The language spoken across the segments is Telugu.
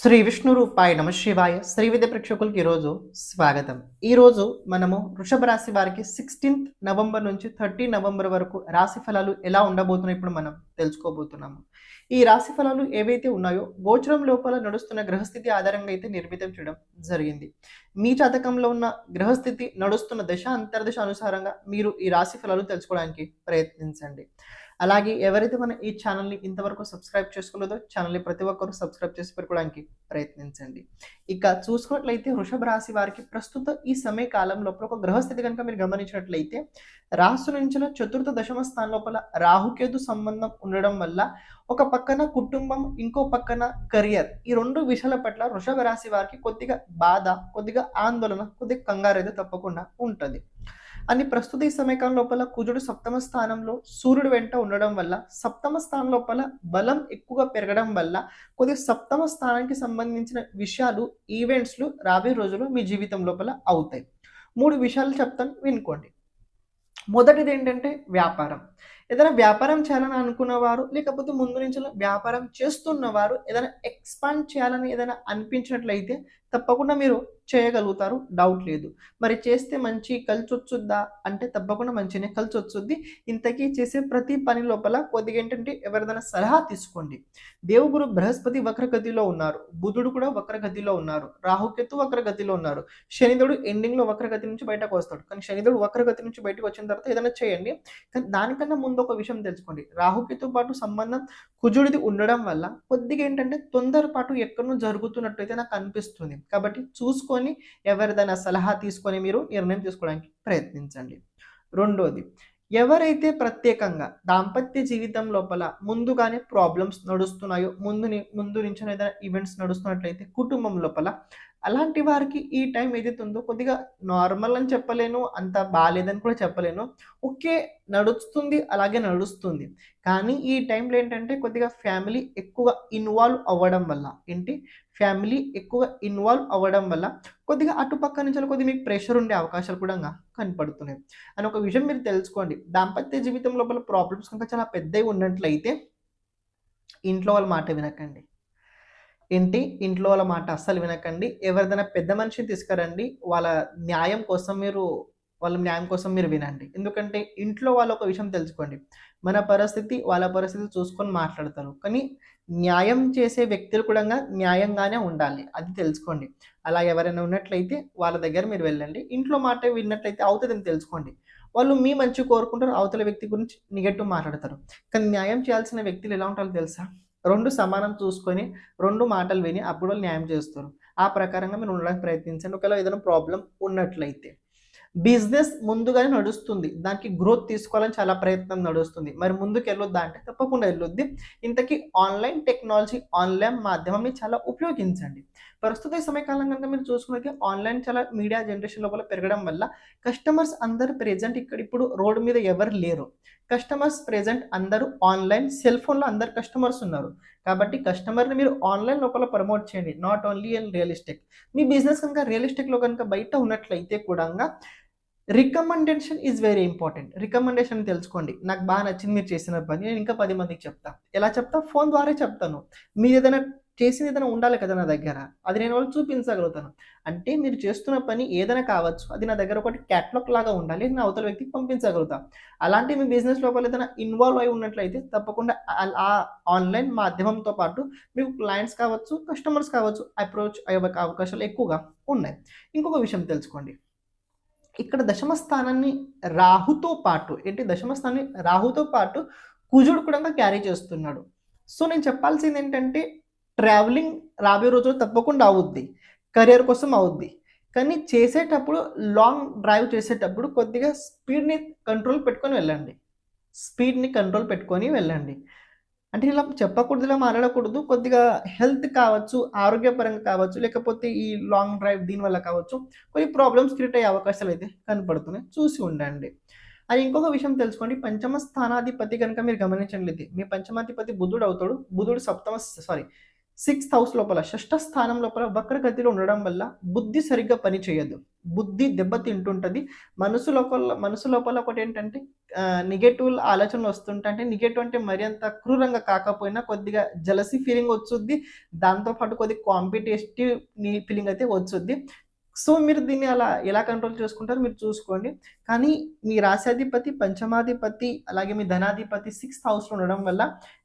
శ్రీ విష్ణు రూపాయ నమశివాయ శ్రీ విద్య ప్రేక్షకులకి ఈరోజు స్వాగతం. ఈరోజు మనము వృషభ రాశి వారికి సిక్స్టీన్త్ నవంబర్ నుంచి థర్టీ నవంబర్ వరకు రాశి ఫలాలు ఎలా ఉండబోతున్నాయి ఇప్పుడు మనం తెలుసుకోబోతున్నాము. ఈ రాశి ఫలాలు ఏవైతే ఉన్నాయో గోచరం లోపల నడుస్తున్న గ్రహస్థితి ఆధారంగా అయితే నిర్మితం చేయడం జరిగింది. మీ జాతకంలో ఉన్న గ్రహస్థితి నడుస్తున్న దశ అంతర్దశ అనుసారంగా మీరు ఈ రాశి ఫలాలు తెలుసుకోవడానికి ప్రయత్నించండి. అలాగే ఎవరైతే మన ఈ ఛానల్ని ఇంతవరకు సబ్స్క్రైబ్ చేసుకోలేదో ఛానల్ని ప్రతి ఒక్కరూ సబ్స్క్రైబ్ చేసి పెట్టుకోవడానికి ప్రయత్నించండి. ఇక చూసుకున్నట్లయితే వృషభ రాశి వారికి ప్రస్తుత ఈ సమయ కాలం లోపల ఒక గ్రహస్థితి కనుక మీరు గమనించినట్లయితే రాసు నుంచి చతుర్థ దశమ స్థానం లోపల రాహుకేతు సంబంధం ఉండడం వల్ల ఒక పక్కన కుటుంబం ఇంకో పక్కన కెరియర్ ఈ రెండు విషయాల పట్ల వృషభ రాశి వారికి కొద్దిగా బాధ కొద్దిగా ఆందోళన కొద్దిగా కంగారు అయితే తప్పకుండా ఉంటుంది. అని ప్రస్తుత ఈ సమయకాలం లోపల కుజుడు సప్తమ స్థానంలో సూర్యుడు వెంట ఉండడం వల్ల సప్తమ స్థానం లోపల బలం ఎక్కువగా పెరగడం వల్ల కొద్దిగా సప్తమ స్థానానికి సంబంధించిన విషయాలు ఈవెంట్స్లు రాబోయే రోజుల్లో మీ జీవితం లోపల అవుతాయి. మూడు విషయాలు చెప్తాను వినుకోండి. మొదటిది ఏంటంటే వ్యాపారం. ఏదైనా వ్యాపారం చేయాలని అనుకున్నవారు లేకపోతే ముందు నుంచి వ్యాపారం చేస్తున్నవారు ఏదైనా ఎక్స్పాండ్ చేయాలని ఏదైనా అనిపించినట్లయితే తప్పకుండా మీరు చేయగలుగుతారు. డౌట్ లేదు. మరి చేస్తే మంచి కలిసి వచ్చుద్దా అంటే తప్పకుండా మంచిగానే కలిసి వచ్చుద్ది ఇంతకీ చేసే ప్రతి పని లోపల కొద్దిగా ఏంటంటే ఎవరిదైనా సలహా తీసుకోండి. దేవుగురు బృహస్పతి వక్రగతిలో ఉన్నారు. బుధుడు కూడా వక్రగతిలో ఉన్నారు. రాహుకేతు వక్రగతిలో ఉన్నారు. శనిదుడు ఎండింగ్లో వక్రగతి నుంచి బయటకు వస్తాడు. కానీ శనిదుడు వక్రగతి నుంచి బయటకు వచ్చిన తర్వాత ఏదైనా చేయండి. కానీ దానికన్నా ముందు ఒక విషయం తెలుసుకోండి. రాహుకేతు పాటు సంబంధం కుజుడిది ఉండడం వల్ల కొద్దిగా ఏంటంటే తొందరపాటు ఎక్కడో జరుగుతున్నట్టు అయితే నాకు అనిపిస్తుంది. కాబట్టి చూసుకొని ఎవరిదైనా సలహా తీసుకొని మీరు నిర్ణయం తీసుకోవడానికి ప్రయత్నించండి. రెండోది ఎవరైతే ప్రత్యేకంగా దాంపత్య జీవితం లోపల ముందుగానే ప్రాబ్లమ్స్ నడుస్తున్నాయో ముందు ముందు నుంచి ఏదైనా ఈవెంట్స్ నడుస్తున్నట్లయితే కుటుంబం లోపల అలాంటి వారికి ఈ టైం ఏదైతే ఉందో కొద్దిగా నార్మల్ అని చెప్పలేను అంత బాగాలేదని కూడా చెప్పలేను. ఓకే నడుస్తుంది అలాగే నడుస్తుంది. కానీ ఈ టైంలో ఏంటంటే కొద్దిగా ఫ్యామిలీ ఎక్కువ ఇన్వాల్వ్ అవ్వడం వల్ల ఏంటి? ఫ్యామిలీ ఎక్కువగా ఇన్వాల్వ్ అవ్వడం వల్ల కొద్దిగా అటుపక్క నుంచి కొద్దిగా మీకు ప్రెషర్ ఉండే అవకాశాలు కూడా కనపడుతున్నాయి. అని ఒక విషయం మీరు తెలుసుకోండి. దాంపత్య జీవితం లోపల ప్రాబ్లమ్స్ కనుక చాలా పెద్దవి ఉన్నట్లయితే ఇంట్లో వాళ్ళ మాట వినకండి. ఏంటి? ఇంట్లో వాళ్ళ మాట అస్సలు వినకండి. ఎవరిదైనా పెద్ద మనిషిని తీసుకురండి. వాళ్ళ న్యాయం కోసం మీరు వాళ్ళ న్యాయం కోసం మీరు వినండి. ఎందుకంటే ఇంట్లో వాళ్ళ ఒక విషయం తెలుసుకోండి. మన పరిస్థితి వాళ్ళ పరిస్థితి చూసుకొని మాట్లాడతారు. కానీ న్యాయం చేసే వ్యక్తులు కూడా న్యాయంగానే ఉండాలి. అది తెలుసుకోండి. అలా ఎవరైనా ఉన్నట్లయితే వాళ్ళ దగ్గర మీరు వెళ్ళండి. ఇంట్లో మాట విన్నట్లయితే అవుతుందని తెలుసుకోండి. వాళ్ళు మీ మంచి కోరుకుంటారు. అవతల వ్యక్తి గురించి నెగటివ్ మాట్లాడతారు. కానీ న్యాయం చేయాల్సిన వ్యక్తులు ఎలా ఉంటారో తెలుసా? రెండు సమానం చూసుకొని రెండు మాటలు విని అప్పుడు వాళ్ళు న్యాయం చేస్తారు. ఆ ప్రకారంగా మీరు ఉండడానికి ప్రయత్నించండి. ఒకవేళ ఏదైనా ప్రాబ్లం ఉన్నట్లయితే. బిజినెస్ ముందుగానే నడుస్తుంది. దానికి గ్రోత్ తీసుకోవాలని చాలా ప్రయత్నం నడుస్తుంది. మరి ముందుకు వెళ్ళొద్దా అంటే తప్పకుండా వెళ్ళొద్ది. ఇంతకీ ఆన్లైన్ టెక్నాలజీ ఆన్లైన్ మాధ్యమం చాలా ఉపయోగించండి. ప్రస్తుత సమయకాలం కనుక మీరు చూసుకున్నట్లయితే ఆన్లైన్ చాలా మీడియా జనరేషన్ లోపల పెరగడం వల్ల కస్టమర్స్ అందరు ప్రెజెంట్ ఇక్కడ ఇప్పుడు రోడ్డు మీద ఎవరు లేరు. కస్టమర్స్ ప్రెజెంట్ అందరూ ఆన్లైన్ సెల్ ఫోన్లో అందరు కస్టమర్స్ ఉన్నారు. కాబట్టి కస్టమర్ని మీరు ఆన్లైన్ లోపల ప్రమోట్ చేయండి. నాట్ ఓన్లీ ఇన్ రియలిస్టిక్ మీ బిజినెస్ కనుక రియల్ ఎస్టేట్లో కనుక బయట ఉన్నట్లయితే కూడా recommendation is very important recommendation తెలుసుకోండి. నాకు బాగా నచ్చింది మీరు చేసిన పని. నేను ఇంకా పది మందికి చెప్తా. ఎలా చెప్తా? ఫోన్ ద్వారా చెప్తాను. మీరు ఏదైనా చేసిన ఏదైనా ఉండాలి కదా నా దగ్గర. అది నేను వాళ్ళు చూపించగలుగుతాను. అంటే మీరు చేస్తున్న పని ఏదైనా కావచ్చు. అది నా దగ్గర ఒకటి క్యాట్లాగ్ లాగా ఉండాలి. నా అవతల వ్యక్తికి పంపించగలుగుతా. అలాంటి మీ బిజినెస్ లోపల ఏదైనా ఇన్వాల్వ్ అయి ఉన్నట్లయితే తప్పకుండా ఆ ఆన్లైన్ మాధ్యమంతో పాటు మీకు క్లయింట్స్ కావచ్చు కస్టమర్స్ కావచ్చు అప్రోచ్ అయ్యే అవకాశాలు ఎక్కువగా ఉన్నాయి. ఇంకొక విషయం తెలుసుకోండి. ఇక్కడ దశమ స్థానాన్ని రాహుతో పాటు ఏంటి దశమ స్థానాన్ని రాహుతో పాటు కుజుడు కూడా క్యారీ చేస్తున్నాడు. సో నేను చెప్పాల్సింది ఏంటంటే ట్రావెలింగ్ రాబోయే రోజుల్లో తప్పకుండా అవుద్ది. కెరియర్ కోసం అవుద్ది. కానీ చేసేటప్పుడు లాంగ్ డ్రైవ్ చేసేటప్పుడు కొద్దిగా స్పీడ్ని కంట్రోల్ పెట్టుకొని వెళ్ళండి. స్పీడ్ని కంట్రోల్ పెట్టుకొని వెళ్ళండి. అంటే ఇలా చెప్పకూడదు ఇలా మాట్లాడకూడదు. కొద్దిగా హెల్త్ కావచ్చు ఆరోగ్యపరంగా కావచ్చు లేకపోతే ఈ లాంగ్ డ్రైవ్ దీనివల్ల కావచ్చు కొన్ని ప్రాబ్లమ్స్ క్రియేట్ అయ్యే అవకాశాలు అయితే కనపడుతున్నాయి. చూసి ఉండండి. అది ఇంకొక విషయం తెలుసుకోండి. పంచమ స్థానాధిపతి కనుక మీరు గమనించండి మీ పంచమాధిపతి బుధుడు అవుతాడు. బుధుడు సప్తమ సారీ సిక్స్త్ హౌస్ లోపల షష్ఠ స్థానం లోపల వక్రగతిలో ఉండడం వల్ల బుద్ధి సరిగ్గా పని చేయదు. బుద్ధి దెబ్బతింటుంటుంది మనసు లోపల మనసు లోపల ఒకటి ఏంటంటే నెగటివ్ ఆలోచనలు వస్తుంటే నెగటివ్ అంటే మరి అంత క్రూరంగా కాకపోయినా కొద్దిగా జలసీ ఫీలింగ్ వచ్చుద్ది. దాంతోపాటు కొద్దిగా కాంపిటేటివ్ ఫీలింగ్ అయితే వచ్చుద్ది. సో మీరు దీన్ని అలా ఎలా కంట్రోల్ చేసుకుంటారో మీరు చూసుకోండి. కానీ మీ రాశాధిపతి పంచమాధిపతి అలాగే మీ ధనాధిపతి సిక్స్త్ హౌస్లో ఉండడం వల్ల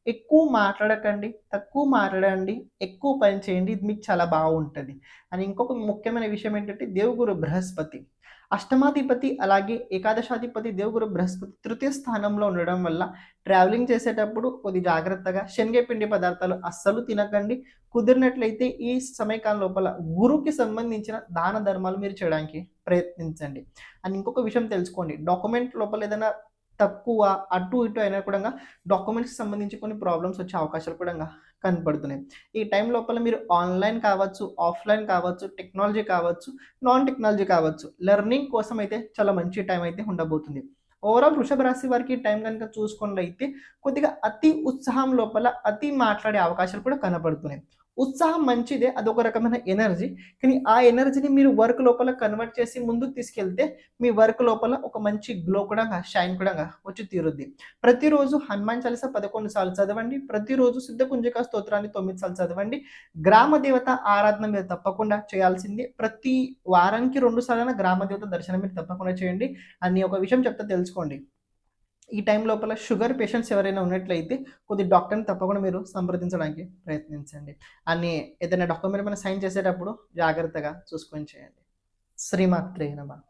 ఎక్కువ మాట్లాడకండి తక్కువ మాట్లాడండి ఎక్కువ పని చేయండి. ఇది మీకు చాలా బాగుంటుంది. అని ఇంకొక ముఖ్యమైన విషయం ఏంటంటే దేవుగురు బృహస్పతి. అష్టమాధిపతి అలాగే ఏకాదశాధిపతి దేవుగురు బృహస్పతి తృతీయ స్థానంలో ఉండడం వల్ల ట్రావెలింగ్ చేసేటప్పుడు కొద్ది జాగ్రత్తగా శనగపిండి పదార్థాలు అస్సలు తినకండి. కుదిరినట్లయితే ఈ సమయకాలం లోపల గురువుకి సంబంధించిన దాన ధర్మాలు మీరు చేయడానికి ప్రయత్నించండి. అని ఇంకొక విషయం తెలుసుకోండి. డాక్యుమెంట్ లోపల ఏదైనా తక్కువ అటు ఇటు అయినా కూడా డాక్యుమెంట్స్కి సంబంధించి కొన్ని ప్రాబ్లమ్స్ వచ్చే అవకాశాలు కూడా కనపడుతున్నాయి. ఈ టైం లోపల మీరు ఆన్లైన్ కావచ్చు ఆఫ్లైన్ కావచ్చు టెక్నాలజీ కావచ్చు నాన్ టెక్నాలజీ కావచ్చు లెర్నింగ్ కోసం అయితే చాలా మంచి టైం అయితే ఉండబోతుంది. ఓవరాల్ వృషభ రాశి వారికి ఈ టైం కనుక చూసుకున్నట్లయితే కొద్దిగా అతి ఉత్సాహం లోపల అతి మాట్లాడే అవకాశాలు కూడా కనపడుతున్నాయి. ఉత్సాహం మంచిదే అదొక రకమైన ఎనర్జీ. కానీ ఆ ఎనర్జీని మీరు వర్క్ లోపల కన్వర్ట్ చేసి ముందుకు తీసుకెళ్తే మీ వర్క్ లోపల ఒక మంచి గ్లో కూడా షైన్ కూడా వచ్చి తీరుద్ది. ప్రతిరోజు హనుమాన్ చాలీస పదకొండు సార్లు చదవండి. ప్రతిరోజు సిద్ధ కుంజక స్తోత్రాన్ని తొమ్మిది సార్లు చదవండి. గ్రామ దేవత ఆరాధన మీరు తప్పకుండా చేయాల్సింది. ప్రతి వారానికి రెండు సార్లు గ్రామ దేవత దర్శనం మీరు తప్పకుండా చేయండి. అని ఒక విషయం చెప్తే తెలుసుకోండి. ఈ టైం లోపల షుగర్ పేషెంట్స్ ఎవరైనా ఉన్నట్లయితే కొద్ది డాక్టర్ని తప్పకుండా మీరు సంప్రదించడానికి ప్రయత్నించండి. అని ఏదైనా డాక్టర్ మీద మనం సైన్ చేసేటప్పుడు జాగ్రత్తగా చూసుకొని చేయండి. శ్రీమాత్రే నమ.